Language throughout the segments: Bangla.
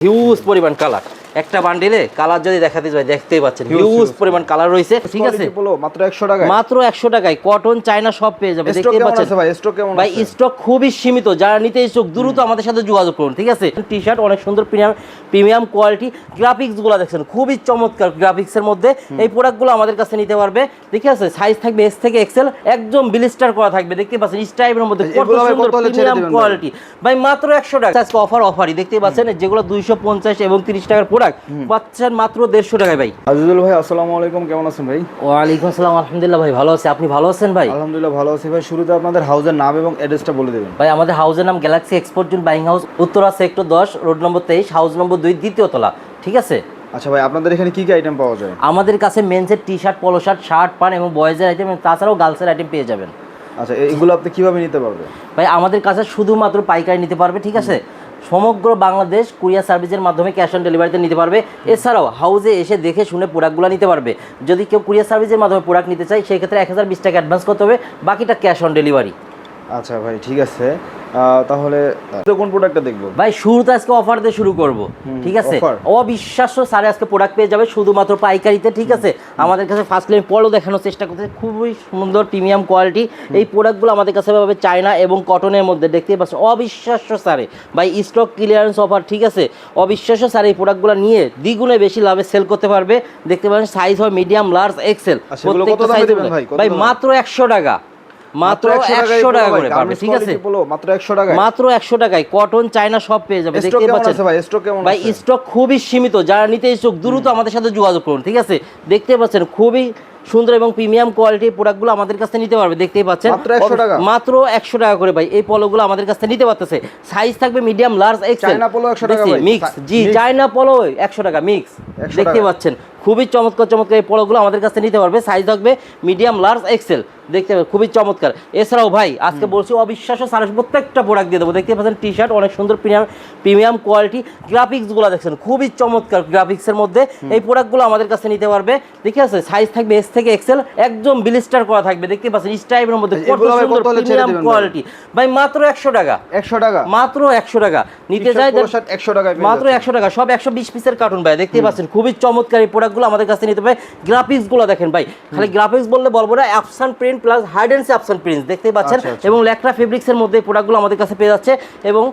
হিউজ পরিমাণ কালার একটা বান্ডিলে কালার যদি দেখাতে যায় দেখতেই পাচ্ছেন হিউজ পরিমাণ কালার রয়েছে। ঠিক আছে? বলো মাত্র 100 টাকায়? মাত্র একশো টাকায়। কটন চায়না সব পেয়ে যাবে স্টক দেখতেই পাচ্ছেন? ভাই? স্টক কেমন ভাই স্টক খুবই সীমিত। যারা নিতে ইচ্ছুক দ্রুত আমাদের সাথে যোগাযোগ করুন ঠিক আছে? টি শার্ট অনেক সুন্দর প্রিমিয়াম প্রিমিয়াম কোয়ালিটি গ্রাফিক্সগুলো দেখছেন খুবই চমৎকার গ্রাফিক্স এর মধ্যে এই প্রোডাক্টগুলো আমাদের কাছে নিতে পারবে ঠিক আছে? সাইজ থাকবে এস থেকে এক্সেল একদম বিলিস্টার করা থাকবে দেখতে পাচ্ছেন? স্টাইপের মধ্যে কত সুন্দর প্রিমিয়াম কোয়ালিটি ভাই? মাত্র একশো টাকা। আজকে অফার অফারই দেখতেই পাচ্ছেন? যেগুলো দুইশো পঞ্চাশ এবং তিরিশ টাকার প্রোডাক্ট পাচ্ছেন মাত্র দেড়শো টাকায় ভাই। আজিজুল ভাই আসসালামু আলাইকুম কেমন আছেন ভাই? ওয়ালাইকুম আসসালাম আলহামদুলিল্লাহ ভাই ভালো আছি। আপনি ভালো আছেন ভাই? আলহামদুলিল্লাহ ভালো আছি ভাই। শুরুতে আপনাদের হাউসের নাম এবং অ্যাড্রেসটা বলে দেবেন। ভাই আমাদের হাউসের নাম galaxy export June buying house Uttara sector দশ রোড নম্বর তেইশ হাউস নম্বর দুই দ্বিতীয় তলা। ঠিক আছে? আচ্ছা ভাই আপনাদের এখানে কি কি আইটেম পাওয়া যায়? আমাদের কাছে মেন্সের T shirt polo shirt shirt পান এবং বয়েজের আইটেম তাছাড়াও গার্লসের আইটেম পেয়ে যাবেন। আচ্ছা এগুলো আপনি কীভাবে নিতে পারবেন? ভাই আমাদের কাছে শুধুমাত্র পাইকারি নিতে পারবে ঠিক আছে? সমগ্র বাংলাদেশ কুরিয়ার সার্ভিসের মাধ্যমে ক্যাশ অন ডেলিভারিতে নিতে পারবে। এছাড়াও হাউজে এসে দেখে শুনে প্রোডাক্টগুলো নিতে পারবে। যদি কেউ কুরিয়ার সার্ভিসের মাধ্যমে প্রোডাক্ট নিতে চায় সেক্ষেত্রে এক হাজার বিশ টাকা অ্যাডভান্স করতে হবে। বাকিটা ক্যাশ অন ডেলিভারি। আচ্ছা ভাই ঠিক আছে। তাহলে কোন প্রোডাক্টটা দেখব? ভাই শুরুতে আজকে অফার দিয়ে শুরু করব ঠিক আছে। অবিশ্বাস্য সারে আজকে প্রোডাক্ট পেয়ে যাবে শুধুমাত্র পাইকারিতে ঠিক আছে? আমাদের কাছে ফার্স্ট লাইন পলো দেখানোর চেষ্টা করতে খুবই সুন্দর প্রিমিয়াম কোয়ালিটি এই প্রোডাক্টগুলো আমাদের কাছে পাবে চায়না এবং কটনের মধ্যে দেখতে পাচ্ছেন অবিশ্বাস্য সারে ভাই স্টক ক্লিয়ারেন্স অফার ঠিক আছে? অবিশ্বাস্য সারে এই প্রোডাক্টগুলো নিয়ে দ্বিগুণে বেশি লাভে সেল করতে পারবে। দেখতে পাচ্ছেন সাইজ হয় মিডিয়াম লার্জ এক্সেল কত ভাই? ভাই মাত্র একশো টাকা। মাত্র 100 একশো টাকা করে পাবে ঠিক আছে? মাত্র 100 টাকায়। মাত্র একশো টাকায় কটন চায়না সব পেয়ে যাবে দেখতে পাচ্ছেন। ভাই? স্টক কেমন ভাই স্টক খুবই সীমিত যারা নিতে ইচ্ছুক দ্রুত আমাদের সাথে যোগাযোগ করুন ঠিক আছে? দেখতে পাচ্ছেন খুবই সুন্দর এবং প্রিমিয়াম কোয়ালিটির প্রোডাক্টগুলো আমাদের কাছে নিতে পারবে দেখতেই পাচ্ছেন। মাত্র 100 একশো টাকা করে ভাই এই পলোগুলো আমাদের কাছে নিতে পারতেছে। সাইজ থাকবে মিডিয়াম লার্জ এক্সেল 100? মিক্স জি চায়না পলো একশো টাকা মিক্স দেখতে পাচ্ছেন খুবই চমৎকার চমৎকার এই পলোগুলো আমাদের কাছে নিতে পারবে। সাইজ থাকবে মিডিয়াম লার্জ এক্সেল দেখতে পাবেন খুবই চমৎকার। এছাড়াও ভাই আজকে বলছি অবিশ্বাস্য সারা প্রত্যেকটা প্রোডাক্ট দিয়ে দেবো। দেখতে পাচ্ছেন টি শার্ট অনেক সুন্দর প্রিমিয়াম প্রিমিয়াম কোয়ালিটি গ্রাফিক্সগুলো দেখছেন খুবই চমৎকার গ্রাফিক্সের মধ্যে। এই প্রোডাক্টগুলো আমাদের কাছে নিতে পারবে। ঠিক আছে সাইজ থাকবে এস থেকে এক্সেল একদম বিলিস্টার করা থাকবে। দেখতে পাচ্ছেন স্টাইপের মধ্যে কত সুন্দর প্রিমিয়াম কোয়ালিটি ভাই? মাত্র একশো টাকা। 100 টাকা? মাত্র একশো টাকা। নিতে 100 টাকায় পেয়ে মাত্র একশো টাকা সব একশো বিশ পিসের কার্টুন ভাই। দেখতে পাচ্ছেন খুবই চমৎকার এই প্রোডাক্টগুলো আমাদের কাছে নিতে পারে গ্রাফিক্সগুলো দেখেন ভাই খালি গ্রাফিক্স বললে বলব না Epson print plus hide and Epson print দেখতেই পাচ্ছেন? আচ্ছা, আচ্ছা। এবং ল্যাকটা ফেব্রিক্সের মধ্যে এই প্রোডাক্টগুলো আমাদের কাছে পেয়ে যাচ্ছে এবং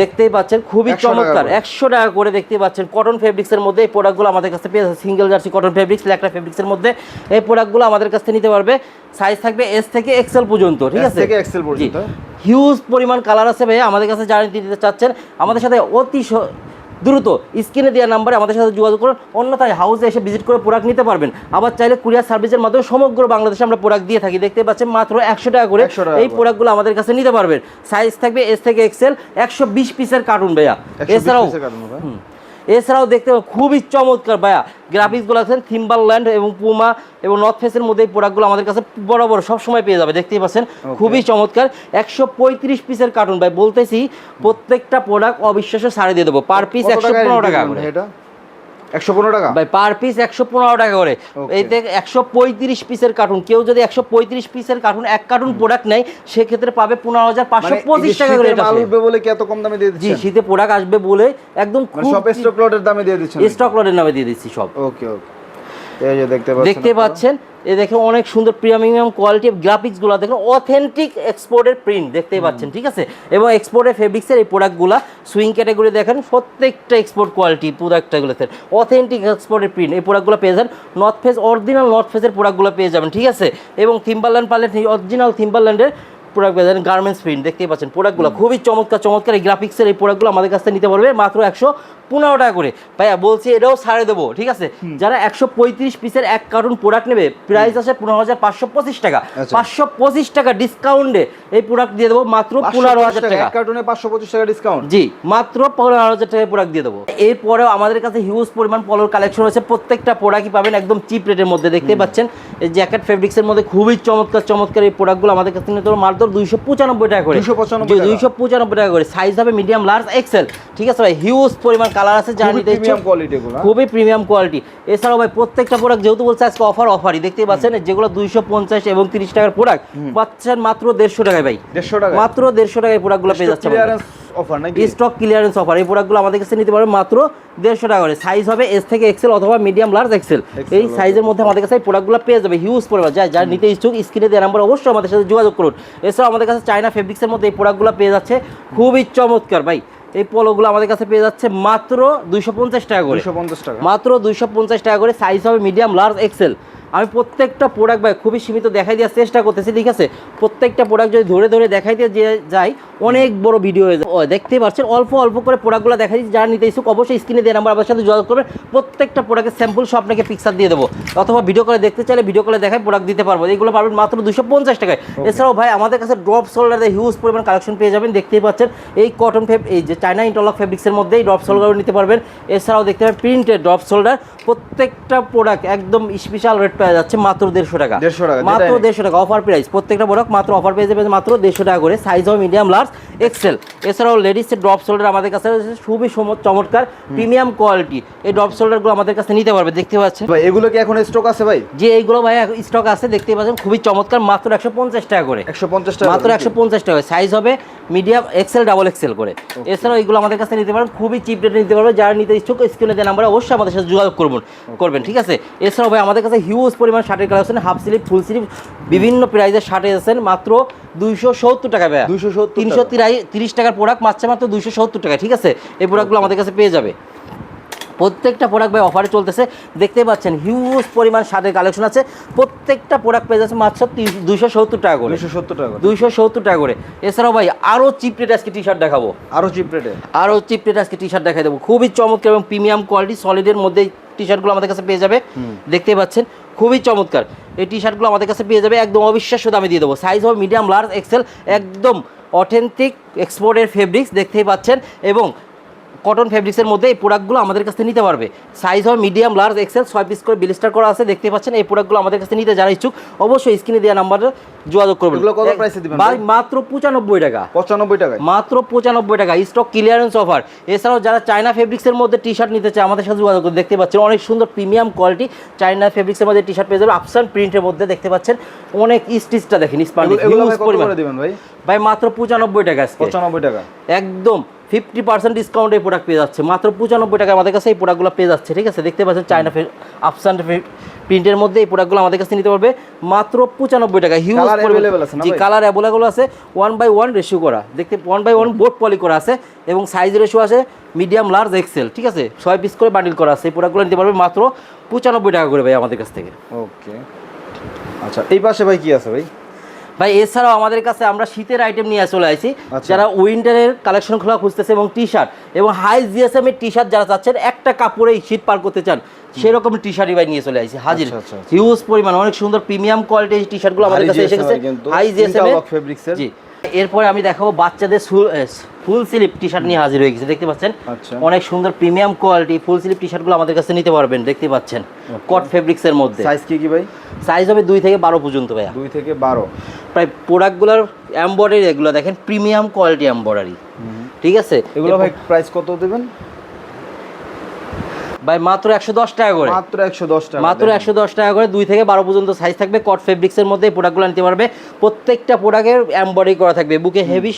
দেখতেই পাচ্ছেন খুবই চমৎকার একশো টাকা করে দেখতে পাচ্ছেন কটন ফেব্রিক্সের মধ্যে এই প্রোডাক্টগুলো আমাদের কাছে পেয়ে যাচ্ছে সিঙ্গেল জার্সি কটন ফেব্রিক্স ল্যাকটা ফেব্রিক্সের মধ্যে এই প্রোডাক্টগুলো আমাদের কাছে নিতে পারবে। সাইজ থাকবে এস থেকে এক্সেল পর্যন্ত ঠিক আছে? পর্যন্ত। হিউজ পরিমাণ কালার আছে ভাই আমাদের কাছে যারা নিতে চাচ্ছেন আমাদের সাথে অতি দ্রুত স্ক্রিনে দেওয়া নাম্বারে আমাদের সাথে যোগাযোগ করুন। অন্যথায় হাউসে এসে ভিজিট করে প্রোডাক্ট নিতে পারবেন। আবার চাইলে কুরিয়ার সার্ভিসের মাধ্যমে সমগ্র বাংলাদেশে আমরা প্রোডাক্ট দিয়ে থাকি। দেখতে পাচ্ছেন মাত্র একশো টাকা করে 100 এই। প্রোডাক্টগুলো আমাদের কাছে নিতে পারবেন। সাইজ থাকবে এস থেকে এক্সেল একশো বিশ পিসের কার্টুন ভাইয়া। 120 এছাড়াও এছাড়াও দেখতে পাবেন খুবই চমৎকার ভাইয়া। গ্রাফিক্সগুলো আছেন থিম্বারল্যান্ড এবং পুমা এবং নর্থ ফেসের মধ্যে এই প্রোডাক্টগুলো আমাদের কাছে বরাবর সবসময় সব সময় পেয়ে যাবে দেখতেই পাচ্ছেন? খুবই চমৎকার। একশো পঁয়ত্রিশ পিসের কার্টুন ভাই বলতেছি প্রত্যেকটা প্রোডাক্ট অবিশ্বাস্য সারে দিয়ে দেবো। পার পিস একশো পনেরো টাকা করে। এটা 115 টাকা? ভাই পার পিস একশো পনেরো টাকা করে. এইতে একশো পঁয়ত্রিশ পিসের কার্টুন কেউ যদি একশো পঁয়ত্রিশ পিসের কার্টুন এক কার্টুন প্রোডাক্ট নেয় সেক্ষেত্রে পাবে পনেরো হাজার পাঁচশো মানে পঁচিশ টাকা করে উঠবে বলে কি এত কম দামে দিয়ে দিচ্ছি শীতে প্রোডাক্ট আসবে বলে একদম মানে সব স্টক লটের দামে দিয়ে দিচ্ছি স্টক লটের নামে দিয়ে দিচ্ছি সব। ওকে ওকে দেখতে দেখতে পাচ্ছেন এ দেখে অনেক সুন্দর প্রিমিয়াম কোয়ালিটি গ্রাফিক্সগুলো দেখুন অথেন্টিক এক্সপোর্টের প্রিন্ট দেখতেই পাচ্ছেন ঠিক আছে? এবং এক্সপোর্টের ফেব্রিক্সের এই প্রোডাক্টগুলো সুইং ক্যাটাগরি দেখেন প্রত্যেকটা এক্সপোর্ট কোয়ালিটি প্রোডাক্টগুলো অথেন্টিক এক্সপোর্টের প্রিন্ট এই প্রোডাক্টগুলো পেয়ে যান। নর্থ ফেস অরিজিনাল নর্থ ফেসের প্রোডাক্টগুলো পেয়ে যাবেন ঠিক আছে? এবং থিম্বারল্যান্ড পারলে অরিজিনাল থিম্বারল্যান্ডের প্রোডাক্ট পেয়ে যাবেন গার্মেন্টস প্রিন্ট দেখতেই পাচ্ছেন। প্রোডাক্টগুলো খুবই চমৎকার চমৎকার এই গ্রাফিক্সের এই প্রোডাক্টগুলো আমাদের কাছ থেকে নিতে পারবে মাত্র একশো পনেরো টাকা করে। ভাইয়া বলছি এটাও ছাড়ে দেবো ঠিক আছে? যারা একশো পঁয়ত্রিশ পিসের এক কার্টুন প্রোডাক্ট নেবে প্রাইস আছে পনেরো হাজার পাঁচশো পঁচিশ টাকা। আচ্ছা। পাঁচশো পঁচিশ টাকা ডিসকাউন্টে এই প্রোডাক্ট দিয়ে দেবো মাত্র পনেরো হাজার টাকা, কার্টুনে পাঁচশো পঁচিশ টাকা ডিসকাউন্ট জি মাত্র পনেরো হাজার টাকায় প্রোডাক্ট দিয়ে দেবো। এরপরেও আমাদের কাছে হিউজ পরিমাণ পলোর কালেকশন রয়েছে। প্রত্যেকটা প্রোডাক্টই পাবেন একদম চিপ রেটের মধ্যে দেখতেই পাচ্ছেন? এই জ্যাকেট ফেব্রিক্সের মধ্যে খুবই চমৎকার চমৎকার এই প্রোডাক্টগুলো আমাদের কাছে নিতে হবে মাত্র দুইশো পঁচানব্বই টাকা করে। 295 টাকা। দুইশো পঁচানব্বই টাকা করে। সাইজ হবে মিডিয়াম লার্জ এক্সেল ঠিক আছে ভাই? হিউজ পরিমাণ কালার আছে নিতে প্রিমিয়াম কোয়ালিটি হ্যাঁ? খুবই প্রিমিয়াম কোয়ালিটি এছাড়াও ভাই প্রত্যেকটা প্রোডাক্ট যেহেতু বলছে আজকে অফার অফারই দেখতেই পাচ্ছেন যেগুলো দুইশো পঞ্চাশ এবং তিরিশ টাকার প্রোডাক্ট পাচ্ছেন মাত্র দেড়শো টাকায় ভাই। দেড়শো টাকা মাত্র দেড়শো টাকায় প্রোডাক্টগুলো পেয়ে যাচ্ছে ক্লিয়ারেন্স অফার নাকি? স্টক ক্লিয়ারেন্স অফার এই প্রোডাক্টগুলো আমাদের কাছে নিতে পারবে মাত্র দেড়শো টাকা করে। সাইজ হবে এস থেকে এক্সেল অথবা মিডিয়াম লার্জ এক্সেল এই সাইজের মধ্যে আমাদের কাছে এই প্রোডাক্টগুলো পেয়ে যাবে হিউজ পরিমাণ। যা যার নিতে ইচ্ছুক স্ক্রিনে দেওয়া নাম্বার অবশ্যই আমাদের সাথে যোগাযোগ করুন। এছাড়াও আমাদের কাছে চায়না ফেব্রিক্সের মধ্যে এই প্রোডাক্টগুলো পেয়ে যাচ্ছে। খুবই চমৎকার ভাই। এই পলোগুলো আমাদের কাছে পেয়ে যাচ্ছে মাত্র দুইশো পঞ্চাশ টাকা করে। দুশো টাকা। মাত্র দুইশো পঞ্চাশ টাকা করে সাইজ হবে মিডিয়াম লার্জ এক্সেল আমি প্রত্যেকটা প্রোডাক্ট ভাই খুবই সীমিত দেখাই দেওয়ার চেষ্টা করতেছি ঠিক আছে? প্রত্যেকটা প্রোডাক্ট যদি ধরে ধরে দেখাই দিয়ে যাই অনেক বড় ভিডিও হয়ে যায়। ও, দেখতেই পাচ্ছেন অল্প অল্প করে প্রোডাক্টগুলো দেখাই দিচ্ছি যারা নিতে ইচ্ছুক অবশ্যই স্ক্রিনে দিয়ে নাম্বার আমার সাথে যোগাযোগ করবেন। প্রত্যেকটা প্রোডাক্টের স্যাম্পল সব আপনাকে পিকচার দিয়ে দেবো। অথবা ভিডিও করে দেখতে চাইলে ভিডিও করে দেখায় প্রোডাক্ট দিতে পারব। এইগুলো পাবেন মাত্র দুশো পঞ্চাশ টাকায়। এছাড়াও ভাই আমাদের কাছে ড্রপ সোল্ডারে হিউজ পরিমাণ কালেকশন পেয়ে যাবেন দেখতেই পাচ্ছেন। এই কটন ফেব এই যে চায়না ইন্টারলক ফেব্রিক্সের মধ্যেই ড্রপ সোল্ডারও নিতে পারবেন। এছাড়াও দেখতে পাবেন প্রিন্টেড ড্রপ সোল্ডার প্রত্যেকটা প্রোডাক্ট একদম স্পেশাল রেট পাওয়া যাচ্ছে মাত্র দেড়শো টাকা। 150 টাকা, মাত্র দেড়শো টাকা অফার প্রাইস প্রত্যেকটা প্রোডাক্ট মাত্র অফার যাবে মাত্র দেড়শো টাকা করে। সাইজ হবে মিডিয়াম লার্জ এক্সেল এছাড়াও লেডিসের ড্রপ শোল্ডার আমাদের কাছে খুবই চমৎকার প্রিমিয়াম কোয়ালিটি এই ড্রপ শোল্ডারগুলো আমাদের কাছে নিতে পারবে দেখতে পাচ্ছেন? ভাই এগুলো কি এখন স্টক আছে ভাই? যে এইগুলো ভাই স্টক আছে দেখতে পাচ্ছেন। খুবই চমৎকার মাত্র একশো পঞ্চাশ টাকা করে। একশো পঞ্চাশ টাকা মাত্র একশো পঞ্চাশ টাকা সাইজ হবে মিডিয়াম এক্সেল ডাবল এক্সেল করে। এছাড়াও এগুলো আমাদের কাছে নিতে পারবেন। খুবই চিপ রেটে নিতে পারবে। যারা নিতে ইচ্ছুক স্ক্রিনে দেওয়া নাম্বারে অবশ্যই আমাদের সাথে যোগাযোগ করবেন করবেন ঠিক আছে? এছাড়াও ভাই আমাদের কাছে হিউজ পরিমাণ শার্টের collection half sleeve full sleeve বিভিন্ন প্রাইজের শার্টে আছেন মাত্র দুইশো সত্তর টাকা ভাই 270 তিনশো তিরিশ টাকার প্রোডাক্ট মাত্র মাত্র দুইশো সত্তর টাকা ঠিক আছে? এই প্রোডাক্টগুলো আমাদের কাছে পেয়ে যাবে। প্রত্যেকটা প্রোডাক্ট ভাই অফারে চলতেছে দেখতে পাচ্ছেন হিউজ পরিমাণ শার্টের কালেকশন আছে প্রত্যেকটা প্রোডাক্ট পেয়ে যাচ্ছে মাত্র দুইশো সত্তর টাকা করে। দুশো সত্তর টাকা দুইশো সত্তর টাকা করে। এছাড়াও ভাই আরও চিপ রেট আজকে টি শার্ট দেখাবো। আরও চিপ রেটে আরও চিপ রেট আজকে টি শার্ট দেখাই দেবো। খুবই চমৎকার এবং প্রিমিয়াম কোয়ালিটি সলিডের মধ্যে টি শার্টগুলো আমাদের কাছে পেয়ে যাবে। দেখতেই পাচ্ছেন খুবই চমৎকার। এই টি শার্টগুলো আমাদের কাছে পেয়ে যাবে একদম অবিশ্বাস্য দামে দিয়ে দেবো। সাইজ হবে মিডিয়াম লার্জ এক্সেল একদম অথেন্টিক এক্সপোর্টের ফেব্রিক্স দেখতেই পাচ্ছেন এবং কটন ফেব্রিক্সের মধ্যে এই প্রোডাক্টগুলো আমাদের কাছে নিতে পারবে। সাইজ হয় মিডিয়াম লার্জ এক্সেল ছয় পিস করে বিলিস্টার করা আছে দেখতে পাচ্ছেন এই প্রোডাক্টগুলো আমাদের কাছে নিতে যারা ইচ্ছুক অবশ্যই স্ক্রিনে দেওয়া নাম্বারে যোগাযোগ করবেন। কত price দিবেন ভাই? মাত্র পঁচানব্বই টাকা। পঁচানব্বই টাকায়? মাত্র পঁচানব্বই টাকা। স্টক ক্লিয়ারেন্স অফার এছাড়াও যারা চায়না ফেব্রিক্সের মধ্যে টি শার্ট নিতে চায় আমাদের সাথে যোগাযোগ করে দেখতে পাচ্ছেন অনেক সুন্দর প্রিমিয়াম কোয়ালিটি চায়না ফেব্রিক্সের মধ্যে টি শার্ট পেয়ে যাবে আফসান প্রিন্টের মধ্যে দেখতে পাচ্ছেন অনেক স্টিচটা দেখেন স্পান্ডিং ভাই? ভাই মাত্র পঁচানব্বই টাকা আজকে। পঁচানব্বই টাকা। একদম। ফিফটি পার্সেন্ট ডিসকাউন্ট এই প্রোডাক্ট পেয়ে যাচ্ছে। মাত্র পঁচানব্বই টাকা আমাদের কাছে এই প্রোডাক্টগুলো পেয়ে যাচ্ছে ঠিক আছে? দেখতে পাচ্ছেন চায়না আফসান প্রিন্টের মধ্যে এই প্রোডাক্টগুলো আমাদের কাছে নিতে পারবে মাত্র পঁচানব্বই টাকা হিউজ ভাই? কালার অ্যাভেলেবল আছে। ওয়ান বাই ওয়ান রেশিও করা। দেখতে one by one board poly করা আছে এবং সাইজ রেশিও আছে মিডিয়াম লার্জ এক্সেল ঠিক আছে? ছয় পিস করে বান্ডিল করা আছে। এই প্রোডাক্টগুলো নিতে পারবে মাত্র পঁচানব্বই টাকা করে ভাই আমাদের কাছ থেকে। ওকে আচ্ছা এই পাশে ভাই কি আছে ভাই? ভাই এছাড়াও আমাদের কাছে আমরা শীতের আইটেম নিয়ে চলে আসি। আচ্ছা। যারা উইন্টারের কালেকশন খোলা খুঁজতেছে এবং টি শার্ট এবং হাই জিএসএম এর টি শার্ট যারা চাচ্ছেন একটা কাপড়েই শীত পার করতে চান সেরকম টি শার্টই ভাই নিয়ে চলে আসি। হাজির। আচ্ছা, আচ্ছা, আচ্ছা। হিউজ পরিমাণ অনেক সুন্দর প্রিমিয়াম কোয়ালিটির টি শার্টগুলো আমাদের কাছে এসে গেছে। হাই জিএসএম fabrics জি। এরপরে আমি দেখাবো বাচ্চাদের ফুল স্লিপ টি শার্ট নিয়ে হাজির হয়ে গেছে দেখতে পাচ্ছেন? আচ্ছা। অনেক সুন্দর premium quality full sleeve T শার্টগুলো আমাদের কাছে নিতে পারবেন দেখতে পাচ্ছেন? কট ফেব্রিক্স এর মধ্যে। সাইজ কি কি ভাই? সাইজ হবে দুই থেকে বারো পর্যন্ত ভাইয়া। দুই থেকে বারো। প্রায় প্রোডাক্টগুলোর এমব্রয়ডারি এগুলো দেখেন প্রিমিয়াম কোয়ালিটি এমব্রয়ডারি ঠিক আছে? এগুলো ভাই প্রাইস কত দেবেন? ভাই মাত্র একশো দশ টাকা করে। মাত্র একশো দশ টাকা মাত্র একশো দশ টাকা করে দুই থেকে বারো পর্যন্ত সাইজ থাকবে। কট ফেব্রিক্সের মধ্যে প্রোডাক্টগুলো নিতে পারবে। প্রত্যেকটা প্রোডাক্টের এমব্রয়ডারি করা থাকবে। বুকে হেভি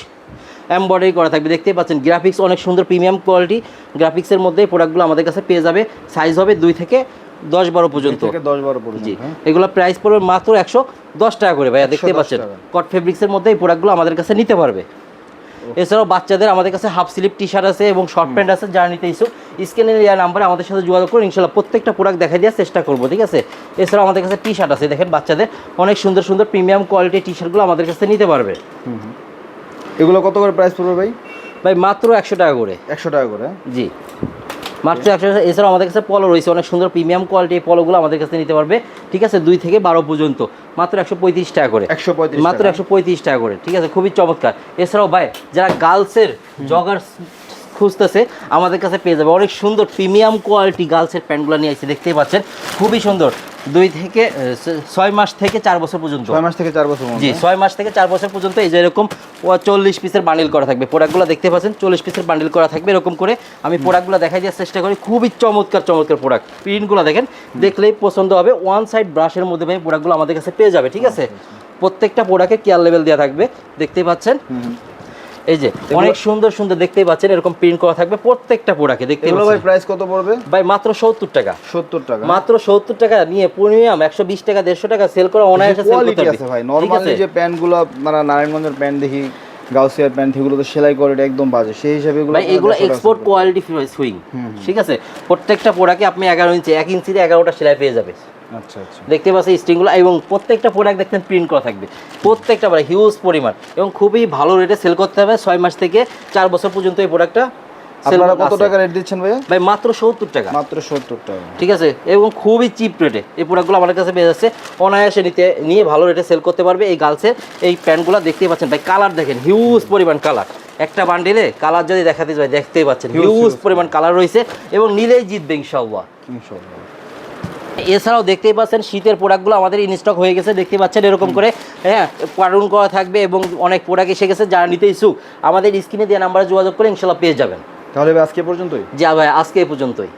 এমব্রয়ডারি করা থাকবে। দেখতেই পাচ্ছেন গ্রাফিক্স অনেক সুন্দর প্রিমিয়াম কোয়ালিটি গ্রাফিক্সের মধ্যে প্রোডাক্টগুলো আমাদের কাছে পেয়ে যাবে। সাইজ হবে দুই থেকে দশ বারো পর্যন্ত। দশ বারো পর্যন্ত জি হ্যাঁ? এগুলো প্রাইস পড়বে মাত্র একশো দশ টাকা করে ভাইয়া। দেখতে পাচ্ছেন। কট ফেব্রিক্সের মধ্যে এই প্রোডাক্টগুলো আমাদের কাছে নিতে পারবে। এছাড়াও বাচ্চাদের আমাদের কাছে হাফ স্লিপ টি শার্ট আছে এবং শর্ট প্যান্ট আছে যারা নিতে ইচ্ছুক স্ক্রিনের দেওয়া নাম্বারে আমাদের সাথে যোগাযোগ করুন ইনশাল্লাহ প্রত্যেকটা প্রোডাক্ট দেখা দেওয়ার চেষ্টা করব ঠিক আছে? এছাড়াও আমাদের কাছে টি শার্ট আছে দেখেন বাচ্চাদের অনেক সুন্দর সুন্দর প্রিমিয়াম কোয়ালিটির টি শার্টগুলো আমাদের কাছে নিতে পারবে। এগুলো কত করে প্রাইস পড়বে ভাই? ভাই মাত্র একশো টাকা করে। একশো টাকা করে? জি। মাত্র একশো এছাড়াও আমাদের কাছে পলো রয়েছে অনেক সুন্দর প্রিমিয়াম কোয়ালিটির পলোগুলো আমাদের কাছে নিতে পারবে। ঠিক আছে দুই থেকে বারো পর্যন্ত। মাত্র একশো পঁয়ত্রিশ টাকা করে। একশো পঁয়ত্রিশ মাত্র একশো পঁয়ত্রিশ টাকা করে। ঠিক আছে খুবই চমৎকার। এছাড়াও ভাই যারা গার্লসের জগার খুঁজতেছে আমাদের কাছে পেয়ে যাবে। অনেক সুন্দর প্রিমিয়াম কোয়ালিটি গার্লসের প্যান্টগুলো নিয়ে আসছে দেখতেই পাচ্ছেন। খুবই সুন্দর। দুই থেকে ছয় মাস থেকে চার বছর পর্যন্ত। ছয় মাস থেকে চার বছর জি ছয় মাস থেকে চার বছর পর্যন্ত এই যে এরকম চল্লিশ পিসের বান্ডিল করা থাকবে। প্রোডাক্টগুলো দেখতে পাচ্ছেন চল্লিশ পিসের বান্ডিল করা থাকবে এরকম করে। আমি প্রোডাক্টগুলো দেখাই দেওয়ার চেষ্টা করি। খুবই চমৎকার চমৎকার প্রোডাক্ট। প্রিন্টগুলো দেখেন দেখলেই পছন্দ হবে। ওয়ান সাইড ব্রাশের মধ্যে ভাই প্রোডাক্টগুলো আমাদের কাছে পেয়ে যাবে ঠিক আছে? প্রত্যেকটা প্রোডাক্টের কেয়ার লেভেল দেওয়া থাকবে দেখতেই পাচ্ছেন? এই যে অনেক সুন্দর সুন্দর দেখতেই পাচ্ছেন এরকম প্রিন্ট করা থাকবে প্রত্যেকটা প্রোডাক্টে দেখতে এগুলো ভাই প্রাইস কত পড়বে? ভাই মাত্র সত্তর টাকা। সত্তর টাকা। মাত্র সত্তর টাকা নিয়ে প্রিমিয়াম একশো বিশ টাকা দেড়শো টাকা সেল করে অনায়াসে সেল করতে পারবে। আছে ভাই। নরমালি? যে প্যান্টগুলো মানে নারায়ণগঞ্জের প্যান্ট দেখি গাউসিয়ার প্যান্ট সেগুলো তো সেলাই করে একদম বাজে। সেই হিসাবে এগুলো ভাই এগুলো এক্সপোর্ট। কোয়ালিটি সুইং ঠিক আছে? প্রত্যেকটা প্রোডাক্টে আপনি এগারো ইঞ্চি এক ইঞ্চিতে এগারোটা সেলাই পেয়ে যাবে দেখতে পাচ্ছি স্ট্রিংগুলো এবং প্রত্যেকটা প্রোডাক্ট দেখতেন প্রিন্ট করা থাকবে। প্রত্যেকটা মানে হিউজ পরিমাণ এবং খুবই ভালো রেটে সেল করতে হবে ছয় মাস থেকে চার বছর পর্যন্ত এই প্রোডাক্টটা আপনারা কত টাকা রেট দিচ্ছেন ভাইয়া? ভাই মাত্র সত্তর টাকা। মাত্র সত্তর টাকা। ঠিক আছে? এবং খুবই চিপ রেটে এই প্রোডাক্টগুলো আমাদের কাছে পেয়ে যাচ্ছে। অনায়াসে নিতে নিয়ে ভালো রেটে সেল করতে পারবে এই গার্লসের এই প্যান্টগুলো দেখতেই পাচ্ছেন ভাই কালার দেখেন হিউজ পরিমাণ কালার একটা বান্ডিলে কালার যদি দেখাতে যায় দেখতেই পাচ্ছেন হিউজ পরিমাণ কালার রয়েছে এবং নিলেই জিতবে ইনশাআল্লাহ। ইনশাআল্লাহ। এছাড়াও দেখতেই পাচ্ছেন শীতের প্রোডাক্টগুলো আমাদের ইনস্টক হয়ে গেছে দেখতে পাচ্ছেন এরকম করে হ্যাঁ কার্টুন করা থাকবে এবং অনেক প্রোডাক্ট এসে গেছে যারা নিতে ইচ্ছুক আমাদের স্ক্রিনে দেওয়া নাম্বারে যোগাযোগ করে ইনশাল্লাহ পেয়ে যাবেন। তাহলে আজকে পর্যন্তই। যা ভাই আজকে এ পর্যন্তই।